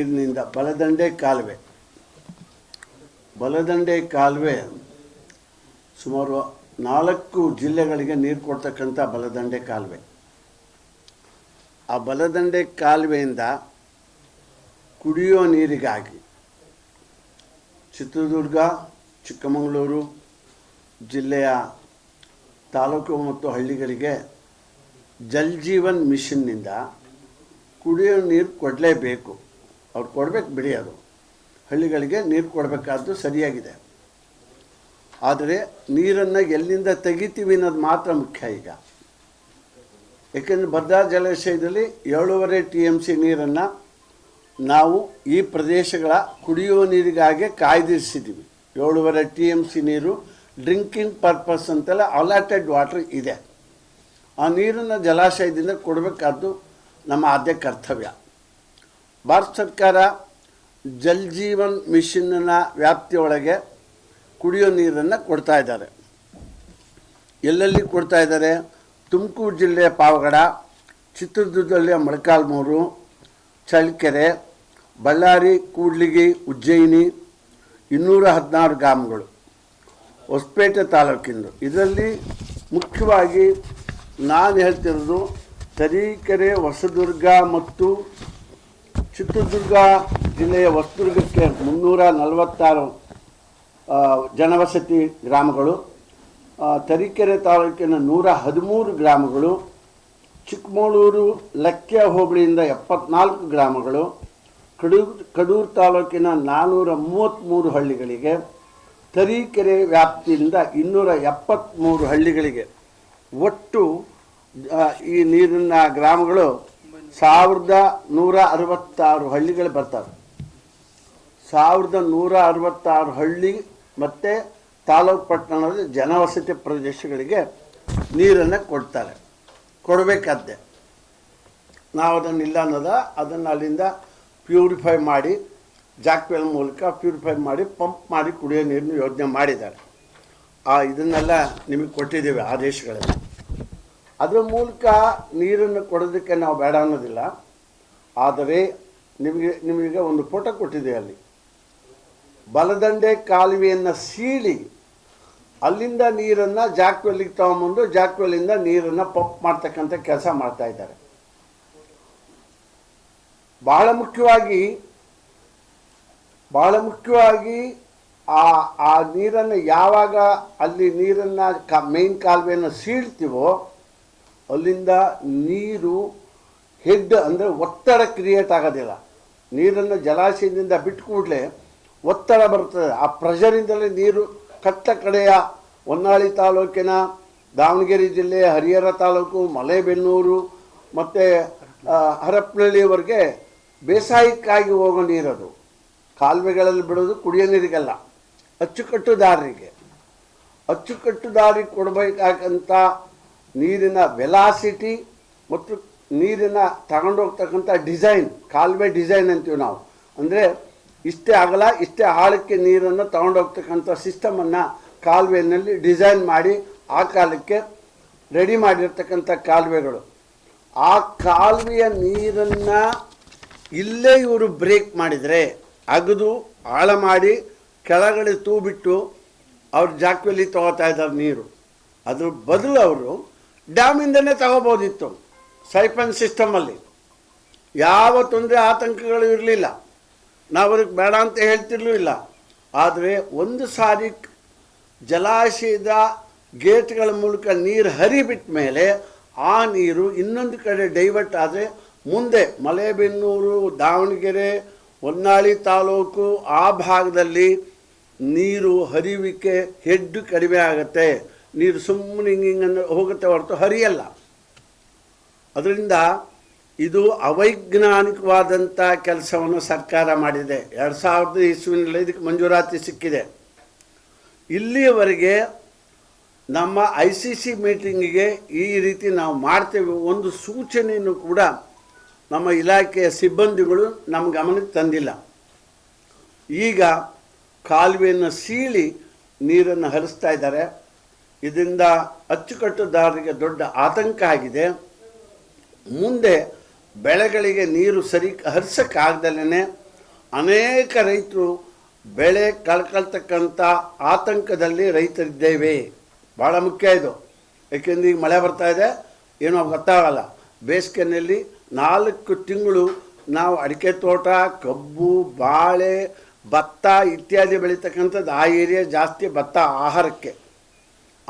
ನೀರಿನಿಂದ ಬಲದಂಡೆ ಕಾಲುವೆ. ಬಲದಂಡೆ ಕಾಲುವೆ ಸುಮಾರು ನಾಲ್ಕು ಜಿಲ್ಲೆಗಳಿಗೆ ನೀರು ಕೊಡ್ತಕ್ಕಂಥ ಬಲದಂಡೆ ಕಾಲುವೆ. ಆ ಬಲದಂಡೆ ಕಾಲುವೆಯಿಂದ ಕುಡಿಯೋ ನೀರಿಗಾಗಿ ಚಿತ್ರದುರ್ಗ, ಚಿಕ್ಕಮಗಳೂರು, ಜಿಲ್ಲೆಯ ತಾಲೂಕು ಮತ್ತು ಹಳ್ಳಿಗಳಿಗೆ ಜಲ್ ಜೀವನ್ ಮಿಷನ್ನಿಂದ ಕುಡಿಯೋ ನೀರು ಕೊಡಲೇಬೇಕು. ಅವ್ರು ಕೊಡಬೇಕು ಬಿಡಿ ಅದು. ಹಳ್ಳಿಗಳಿಗೆ ನೀರು ಕೊಡಬೇಕಾದ್ದು ಸರಿಯಾಗಿದೆ. ಆದರೆ ನೀರನ್ನು ಎಲ್ಲಿಂದ ತೆಗಿತೀವಿ ಅನ್ನೋದು ಮಾತ್ರ ಮುಖ್ಯ ಈಗ. ಏಕೆಂದರೆ ಭದ್ರಾ ಜಲಾಶಯದಲ್ಲಿ ಏಳೂವರೆ ಟಿ ಎಂ ಸಿ ನೀರನ್ನು ನಾವು ಈ ಪ್ರದೇಶಗಳ ಕುಡಿಯುವ ನೀರಿಗಾಗಿ ಕಾಯ್ದಿರಿಸಿದ್ದೀವಿ. ಏಳೂವರೆ ಟಿ ಎಂ ಸಿ ನೀರು ಡ್ರಿಂಕಿಂಗ್ ಪರ್ಪಸ್ ಅಂತೆಲ್ಲ ಅಲಾಟೆಡ್ ವಾಟರ್ ಇದೆ. ಆ ನೀರನ್ನು ಜಲಾಶಯದಿಂದ ಕೊಡಬೇಕಾದ್ದು ನಮ್ಮ ಆದ್ಯ ಕರ್ತವ್ಯ. ಭಾರತ ಸರ್ಕಾರ ಜಲ್ ಜೀವನ್ ಮಿಷನ್ನ ವ್ಯಾಪ್ತಿಯೊಳಗೆ ಕುಡಿಯೋ ನೀರನ್ನು ಕೊಡ್ತಾ ಇದ್ದಾರೆ. ಎಲ್ಲೆಲ್ಲಿ ಕೊಡ್ತಾ ಇದ್ದಾರೆ? ತುಮಕೂರು ಜಿಲ್ಲೆಯ ಪಾವಗಡ, ಚಿತ್ರದುರ್ಗದಲ್ಲಿಯ ಮೊಳಕಾಲ್ಮೂರು ಚಳ್ಳಕೆರೆ, ಬಳ್ಳಾರಿ, ಕೂಡ್ಲಿಗಿ, ಉಜ್ಜಯಿನಿ, ಇನ್ನೂರ ಹದಿನಾರು ಗ್ರಾಮಗಳು. ಹೊಸಪೇಟೆ ತಾಲೂಕಿಂದು. ಇದರಲ್ಲಿ ಮುಖ್ಯವಾಗಿ ನಾನು ಹೇಳ್ತಿರೋದು ತರೀಕೆರೆ, ಹೊಸದುರ್ಗ ಮತ್ತು ಚಿತ್ರದುರ್ಗ ಜಿಲ್ಲೆಯ ಹೊಸದುರ್ಗಕ್ಕೆ ಮುನ್ನೂರ ನಲವತ್ತಾರು ಜನವಸತಿ ಗ್ರಾಮಗಳು ತರೀಕೆರೆ ತಾಲೂಕಿನ ನೂರ ಹದಿಮೂರು ಗ್ರಾಮಗಳು, ಚಿಕ್ಕಮಗಳೂರು ಲಕ್ಯ ಹೋಬಳಿಯಿಂದ ಎಪ್ಪತ್ನಾಲ್ಕು ಗ್ರಾಮಗಳು, ಕಡೂರು ಕಡೂರು ತಾಲೂಕಿನ ನಾನ್ನೂರ ಮೂವತ್ತ್ಮೂರು ಹಳ್ಳಿಗಳಿಗೆ, ತರೀಕೆರೆ ವ್ಯಾಪ್ತಿಯಿಂದ ಇನ್ನೂರ ಎಪ್ಪತ್ತ್ಮೂರು ಹಳ್ಳಿಗಳಿಗೆ ಒಟ್ಟು ಈ ನೀರಿನ ಗ್ರಾಮಗಳು ಸಾವಿರದ ನೂರ ಅರವತ್ತಾರು ಹಳ್ಳಿಗಳು ಬರ್ತಾರೆ ಸಾವಿರದ ನೂರ ಅರವತ್ತಾರು ಹಳ್ಳಿ ಮತ್ತು ತಾಲೂಕು ಪಟ್ಟಣದ ಜನವಸತಿ ಪ್ರದೇಶಗಳಿಗೆ ನೀರನ್ನು ಕೊಡ್ತಾರೆ. ಕೊಡಬೇಕಾದ್ದೆ ನಾವು ಅದನ್ನು ಇಲ್ಲ ಅನ್ನೋದ, ಅದನ್ನು ಅಲ್ಲಿಂದ ಪ್ಯೂರಿಫೈ ಮಾಡಿ, ಜಾಕ್ವೆಲ್ ಮೂಲಕ ಪ್ಯೂರಿಫೈ ಮಾಡಿ, ಪಂಪ್ ಮಾಡಿ ಕುಡಿಯೋ ನೀರನ್ನು ಯೋಜನೆ ಮಾಡಿದ್ದಾರೆ. ಆ, ಇದನ್ನೆಲ್ಲ ನಿಮಗೆ ಕೊಟ್ಟಿದ್ದೀವಿ ಆದೇಶಗಳಲ್ಲಿ. ಅದರ ಮೂಲಕ ನೀರನ್ನು ಕೊಡೋದಕ್ಕೆ ನಾವು ಬೇಡ ಅನ್ನೋದಿಲ್ಲ. ಆದರೆ ನಿಮಗೆ ನಿಮಗೆ ಒಂದು ಫೋಟೋ ಕೊಟ್ಟಿದೆ ಅಲ್ಲಿ. ಬಲದಂಡೆ ಕಾಲುವೆಯನ್ನು ಸೀಳಿ ಅಲ್ಲಿಂದ ನೀರನ್ನು ಜಾಕ್ವೆಲ್ಲಿಗೆ ತಗೊಂಬಂದು ಜಾಕ್ವೆಲ್ಲಿಂದ ನೀರನ್ನು ಪಂಪ್ ಮಾಡ್ತಕ್ಕಂಥ ಕೆಲಸ ಮಾಡ್ತಾ ಇದ್ದಾರೆ. ಬಹಳ ಮುಖ್ಯವಾಗಿ ಬಹಳ ಮುಖ್ಯವಾಗಿ ಆ ಆ ನೀರನ್ನು ಯಾವಾಗ ಅಲ್ಲಿ ನೀರನ್ನು ಕಾ ಮೇಯ್ನ್ ಕಾಲುವೆಯನ್ನು ಸೀಳ್ತೀವೋ ಅಲ್ಲಿಂದ ನೀರು ಹೆಡ್ ಅಂದರೆ ಒತ್ತಡ ಕ್ರಿಯೇಟ್ ಆಗೋದಿಲ್ಲ ನೀರನ್ನು ಜಲಾಶಯದಿಂದ ಬಿಟ್ಟು ಕೂಡಲೇ ಒತ್ತಡ ಬರ್ತದೆ ಆ ಪ್ರೆಷರಿಂದಲೇ ನೀರು ಕಟ್ಟ ಕಡೆಯ ಹೊನ್ನಾಳಿ ತಾಲೂಕಿನ ದಾವಣಗೆರೆ ಜಿಲ್ಲೆ ಹರಿಹರ ತಾಲೂಕು, ಮಲೆಬೆನ್ನೂರು, ಮತ್ತು ಹರಪನಹಳ್ಳಿವರೆಗೆ ಬೇಸಾಯಕ್ಕಾಗಿ ಹೋಗೋ ನೀರದು. ಕಾಲುವೆಗಳಲ್ಲಿ ಬಿಡೋದು ಕುಡಿಯೋ ದಾರಿಗೆ. ಅಚ್ಚುಕಟ್ಟು ದಾರಿ ಕೊಡಬೇಕಾಗಂಥ ನೀರಿನ ವೆಲಾಸಿಟಿ ಮತ್ತು ನೀರಿನ ತಗೊಂಡೋಗ್ತಕ್ಕಂಥ ಡಿಸೈನ್, ಕಾಲುವೆ ಡಿಸೈನ್ ಅಂತೀವಿ ನಾವು. ಅಂದರೆ ಇಷ್ಟೇ ಆಗಲ್ಲ ಇಷ್ಟೇ ಆಳಕ್ಕೆ ನೀರನ್ನು ತಗೊಂಡೋಗ್ತಕ್ಕಂಥ ಸಿಸ್ಟಮನ್ನು ಕಾಲುವೆಯಲ್ಲಿ ಡಿಸೈನ್ ಮಾಡಿ ಆ ಕಾಲಕ್ಕೆ ರೆಡಿ ಮಾಡಿರ್ತಕ್ಕಂಥ ಕಾಲುವೆಗಳು. ಆ ಕಾಲುವೆಯ ನೀರನ್ನು ಇಲ್ಲೇ ಇವರು ಬ್ರೇಕ್ ಮಾಡಿದರೆ, ಅಗದು, ಆಳ ಮಾಡಿ ಕೆಳಗಡೆ ತೂಬಿಟ್ಟು ಅವ್ರ ಜಾಕ್ವೆಲ್ಲಿ ತಗೋತಾ ಇದ್ದಾರೆ ನೀರು. ಅದ್ರ ಬದಲು ಅವರು ಡ್ಯಾಮಿಂದನೇ ತಗೋಬೋದಿತ್ತು. ಸೈಪನ್ ಸಿಸ್ಟಮಲ್ಲಿ ಯಾವ ತೊಂದರೆ ಆತಂಕಗಳು ಇರಲಿಲ್ಲ. ನಾವು ಅದಕ್ಕೆ ಬೇಡ ಅಂತ ಹೇಳ್ತಿರ್ಲೂ ಇಲ್ಲ. ಆದರೆ ಒಂದು ಸಾರಿ ಜಲಾಶಯದ ಗೇಟ್ಗಳ ಮೂಲಕ ನೀರು ಹರಿಬಿಟ್ಟ ಮೇಲೆ ಆ ನೀರು ಇನ್ನೊಂದು ಕಡೆ ಡೈವರ್ಟ್ ಆದರೆ ಮುಂದೆ ಮಲೇಬೆನ್ನೂರು, ದಾವಣಗೆರೆ, ಹೊನ್ನಾಳಿ ತಾಲೂಕು ಆ ಭಾಗದಲ್ಲಿ ನೀರು ಹರಿವಿಕೆ ಹೆಡ್ಡು ಕಡಿಮೆ ಆಗುತ್ತೆ. ನೀರು ಸುಮ್ಮನೆ ಹಿಂಗೆ ಹಿಂಗೆ ಹೋಗುತ್ತೆ ಹೊರತು ಹರಿಯಲ್ಲ. ಅದರಿಂದ ಇದು ಅವೈಜ್ಞಾನಿಕವಾದಂಥ ಕೆಲಸವನ್ನು ಸರ್ಕಾರ ಮಾಡಿದೆ. ಎರಡು ಸಾವಿರದ ಇಸ್ವಿನಲ್ಲಿ ಇದಕ್ಕೆ ಮಂಜೂರಾತಿ ಸಿಕ್ಕಿದೆ. ಇಲ್ಲಿಯವರೆಗೆ ನಮ್ಮ ಐ ಸಿ ಸಿ ಮೀಟಿಂಗಿಗೆ ಈ ರೀತಿ ನಾವು ಮಾಡ್ತೇವೆ ಒಂದು ಸೂಚನೆಯನ್ನು ಕೂಡ ನಮ್ಮ ಇಲಾಖೆಯ ಸಿಬ್ಬಂದಿಗಳು ನಮ್ಮ ಗಮನಕ್ಕೆ ತಂದಿಲ್ಲ. ಈಗ ಕಾಲುವೆಯನ್ನು ಸೀಳಿ ನೀರನ್ನು ಹರಿಸ್ತಾ ಇದ್ದಾರೆ. ಇದರಿಂದ ಅಚ್ಚುಕಟ್ಟುದಾರರಿಗೆ ದೊಡ್ಡ ಆತಂಕ ಆಗಿದೆ. ಮುಂದೆ ಬೆಳೆಗಳಿಗೆ ನೀರು ಸರಿ ಹರಿಸೋಕ್ಕಾಗ್ದಲೇ ಅನೇಕ ರೈತರು ಬೆಳೆ ಕಳ್ಕೊಳ್ತಕ್ಕಂಥ ಆತಂಕದಲ್ಲಿ ರೈತರಿದ್ದೇವೆ. ಭಾಳ ಮುಖ್ಯ ಇದು. ಏಕೆಂದರೆ ಈಗ ಮಳೆ ಬರ್ತಾ ಇದೆ, ಏನೋ ಗೊತ್ತಾಗಲ್ಲ. ಬೇಸಿಗೆನಲ್ಲಿ ನಾಲ್ಕು ತಿಂಗಳು ನಾವು ಅಡಿಕೆ ತೋಟ, ಕಬ್ಬು, ಬಾಳೆ, ಭತ್ತ ಇತ್ಯಾದಿ ಬೆಳೀತಕ್ಕಂಥದ್ದು ಆ ಏರಿಯಾ ಜಾಸ್ತಿ ಭತ್ತ ಆಹಾರಕ್ಕೆ.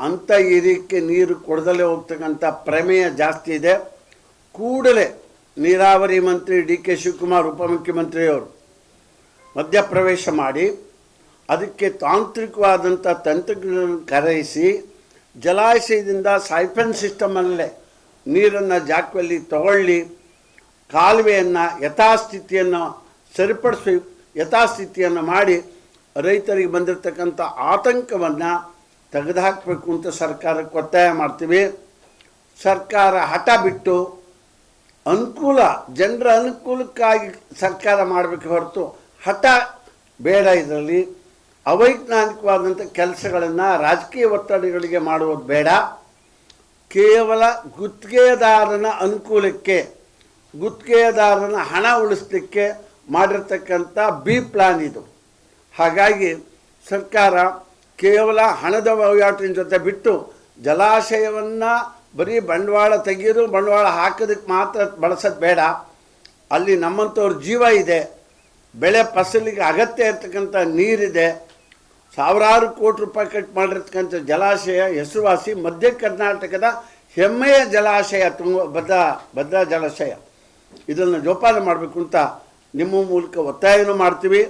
ಅಂಥ ಇದಕ್ಕೆ ನೀರು ಕೊಡದಲ್ಲೇ ಹೋಗ್ತಕ್ಕಂಥ ಪ್ರಮೇಯ ಜಾಸ್ತಿ ಇದೆ. ಕೂಡಲೇ ನೀರಾವರಿ ಮಂತ್ರಿ ಡಿ ಕೆ ಶಿವಕುಮಾರ್, ಉಪಮುಖ್ಯಮಂತ್ರಿಯವರು ಮಧ್ಯಪ್ರವೇಶ ಮಾಡಿ, ಅದಕ್ಕೆ ತಾಂತ್ರಿಕವಾದಂಥ ತಂತ್ರಜ್ಞರನ್ನು ಕರೆಯಿಸಿ ಜಲಾಶಯದಿಂದ ಸೈಫನ್ ಸಿಸ್ಟಮಲ್ಲೇ ನೀರನ್ನು ಜಾಕ್ವಲ್ಲಿ ತಗೊಳ್ಳಿ, ಕಾಲುವೆಯನ್ನು ಯಥಾಸ್ಥಿತಿಯನ್ನು ಸರಿಪಡಿಸಿ, ಯಥಾಸ್ಥಿತಿಯನ್ನು ಮಾಡಿ ರೈತರಿಗೆ ಬಂದಿರತಕ್ಕಂಥ ಆತಂಕವನ್ನು ತೆಗೆದುಹಾಕಬೇಕು ಅಂತ ಸರ್ಕಾರಕ್ಕೆ ಒತ್ತಾಯ ಮಾಡ್ತೀವಿ. ಸರ್ಕಾರ ಹಠ ಬಿಟ್ಟು ಅನುಕೂಲ, ಜನರ ಅನುಕೂಲಕ್ಕಾಗಿ ಸರ್ಕಾರ ಮಾಡಬೇಕು ಹೊರತು ಹಠ ಬೇಡ ಇದರಲ್ಲಿ. ಅವೈಜ್ಞಾನಿಕವಾದಂಥ ಕೆಲಸಗಳನ್ನು ರಾಜಕೀಯ ಒತ್ತಡಗಳಿಗೆ ಮಾಡುವುದು ಬೇಡ. ಕೇವಲ ಗುತ್ತಿಗೆದಾರನ ಅನುಕೂಲಕ್ಕೆ, ಗುತ್ತಿಗೆದಾರನ ಹಣ ಉಳಿಸ್ಲಿಕ್ಕೆ ಮಾಡಿರ್ತಕ್ಕಂಥ ಬಿ ಪ್ಲಾನ್ ಇದು. ಹಾಗಾಗಿ ಸರ್ಕಾರ ಕೇವಲ ಹಣದ ವಹಿವಾಟಿನ ಜೊತೆ ಬಿಟ್ಟು ಜಲಾಶಯವನ್ನು ಬರೀ ಬಂಡವಾಳ ತೆಗೆಯೋದು ಬಂಡವಾಳ ಹಾಕೋದಕ್ಕೆ ಮಾತ್ರ ಬಳಸೋದು ಬೇಡ. ಅಲ್ಲಿ ನಮ್ಮಂಥವ್ರ ಜೀವ ಇದೆ. ಬೆಳೆ ಫಸಲಿಗೆ ಅಗತ್ಯ ಇರ್ತಕ್ಕಂಥ ನೀರಿದೆ. ಸಾವಿರಾರು ಕೋಟಿ ರೂಪಾಯಿ ಕಟ್ ಮಾಡಿರ್ತಕ್ಕಂಥ ಜಲಾಶಯ ಹೆಸರುವಾಸಿ ಮಧ್ಯ ಕರ್ನಾಟಕದ ಹೆಮ್ಮೆಯ ಜಲಾಶಯ ತುಂಬ ಭದ್ರಾ ಭದ್ರಾ ಜಲಾಶಯ. ಇದನ್ನು ಜೋಪಾನ ಮಾಡಬೇಕು ಅಂತ ನಿಮ್ಮ ಮೂಲಕ ಒತ್ತಾಯನೂ ಮಾಡ್ತೀವಿ.